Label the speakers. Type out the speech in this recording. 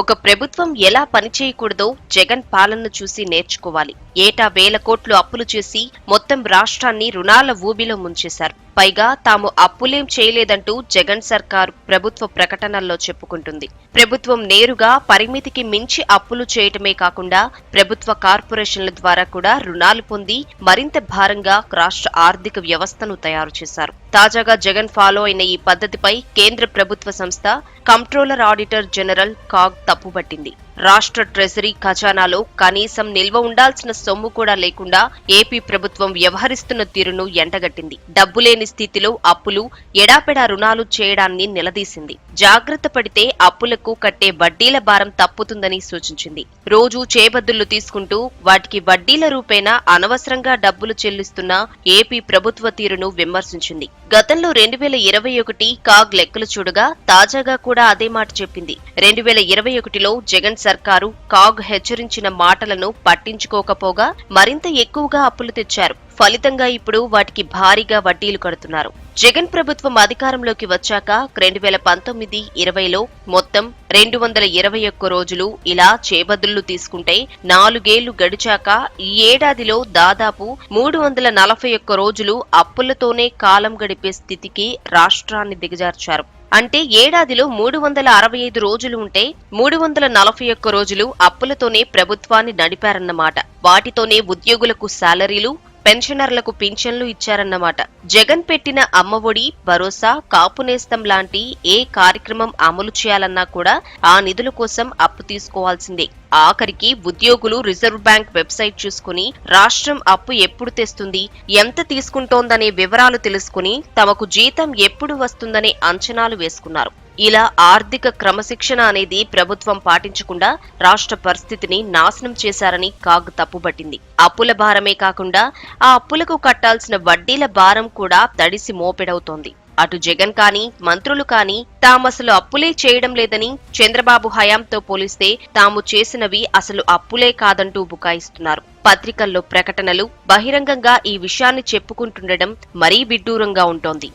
Speaker 1: ఒక ప్రభుత్వం ఎలా పనిచేయకూడదో జగన్ పాలనను చూసి నేర్చుకోవాలి. ఏటా వేల కోట్లు అప్పులు చేసి మొత్తం రాష్ట్రాన్ని రుణాల ఊబిలో ముంచేశారు. పైగా తాము అప్పులేం చేయలేదంటూ జగన్ సర్కార్ ప్రభుత్వ ప్రకటనల్లో చెప్పుకుంటుంది. ప్రభుత్వం నేరుగా పరిమితికి మించి అప్పులు చేయటమే కాకుండా ప్రభుత్వ కార్పొరేషన్ల ద్వారా కూడా రుణాలు పొంది మరింత భారంగా రాష్ట్ర ఆర్థిక వ్యవస్థను తయారు చేశారు. తాజాగా జగన్ ఫాలో అయిన ఈ పద్ధతిపై కేంద్ర ప్రభుత్వ సంస్థ కంట్రోలర్ ఆడిటర్ జనరల్ కాగ్ తప్పుపట్టింది. రాష్ట్ర ట్రెజరీ ఖజానాలో కనీసం నిల్వ ఉండాల్సిన సొమ్ము కూడా లేకుండా ఏపీ ప్రభుత్వం వ్యవహరిస్తున్న తీరును ఎండగట్టింది. డబ్బులేని స్థితిలో అప్పులు ఎడాపెడా రుణాలు చేయడాన్ని నిలదీసింది. జాగ్రత్త పడితే అప్పులకు కట్టే వడ్డీల భారం తప్పుతుందని సూచించింది. రోజు చేబద్దులు తీసుకుంటూ వాటికి వడ్డీల రూపేణా అనవసరంగా డబ్బులు చెల్లిస్తున్న ఏపీ ప్రభుత్వ తీరును విమర్శించింది. గతంలో రెండు వేల ఇరవై ఒకటి కాగ్ లెక్కలు చూడగా తాజాగా కూడా అదే మాట చెప్పింది. రెండు వేల ఇరవై ఒకటిలో జగన్ సర్కారు కాగ్ హెచ్చరించిన మాటలను పట్టించుకోకపోగా మరింత ఎక్కువగా అప్పులు తెచ్చారు. ఫలితంగా ఇప్పుడు వాటికి భారీగా వడ్డీలు కడుతున్నారు. జగన్ ప్రభుత్వం అధికారంలోకి వచ్చాక రెండు వేల పంతొమ్మిది ఇరవైలో మొత్తం రెండు వందల ఇరవై ఒక్క రోజులు ఇలా చేబదులు తీసుకుంటే నాలుగేళ్ళు గడిచాక ఈ ఏడాదిలో దాదాపు మూడు వందల నలభై ఒక్క రోజులు అప్పులతోనే కాలం గడిపే స్థితికి రాష్ట్రాన్ని దిగజార్చారు. అంటే ఏడాదిలో మూడు వందల అరవై ఐదు రోజులు ఉంటే మూడు వందల నలభై ఒక్క రోజులు అప్పులతోనే ప్రభుత్వాన్ని నడిపారన్నమాట. వాటితోనే ఉద్యోగులకు శాలరీలు పెన్షనర్లకు పింఛన్లు ఇచ్చారన్నమాట. జగన్ పెట్టిన అమ్మఒడి భరోసా కాపునేస్తం లాంటి ఏ కార్యక్రమం అమలు చేయాలన్నా కూడా ఆ నిధుల కోసం అప్పు తీసుకోవాల్సిందే. ఆఖరికి ఉద్యోగులు రిజర్వ్ బ్యాంక్ వెబ్సైట్ చూసుకుని రాష్ట్రం అప్పు ఎప్పుడు తెస్తుంది ఎంత తీసుకుంటోందనే వివరాలు తెలుసుకుని తమకు జీతం ఎప్పుడు వస్తుందనే అంచనాలు వేసుకున్నారు. ఇలా ఆర్థిక క్రమశిక్షణ అనేది ప్రభుత్వం పాటించకుండా రాష్ట్ర పరిస్థితిని నాశనం చేశారని కాగ్ తప్పుబట్టింది. అప్పుల భారమే కాకుండా ఆ అప్పులకు కట్టాల్సిన వడ్డీల భారం కూడా తడిసి మోపెడవుతోంది. అటు జగన్ కానీ మంత్రులు కానీ తామసలు అప్పులే చేయడం లేదని చంద్రబాబు హయాంతో పోలిస్తే తాము చేసినవి అసలు అప్పులే కాదంటూ బుకాయిస్తున్నారు. పత్రికల్లో ప్రకటనలు బహిరంగంగా ఈ విషయాన్ని చెప్పుకుంటుండడం మరీ విడ్డూరంగా ఉంటోంది.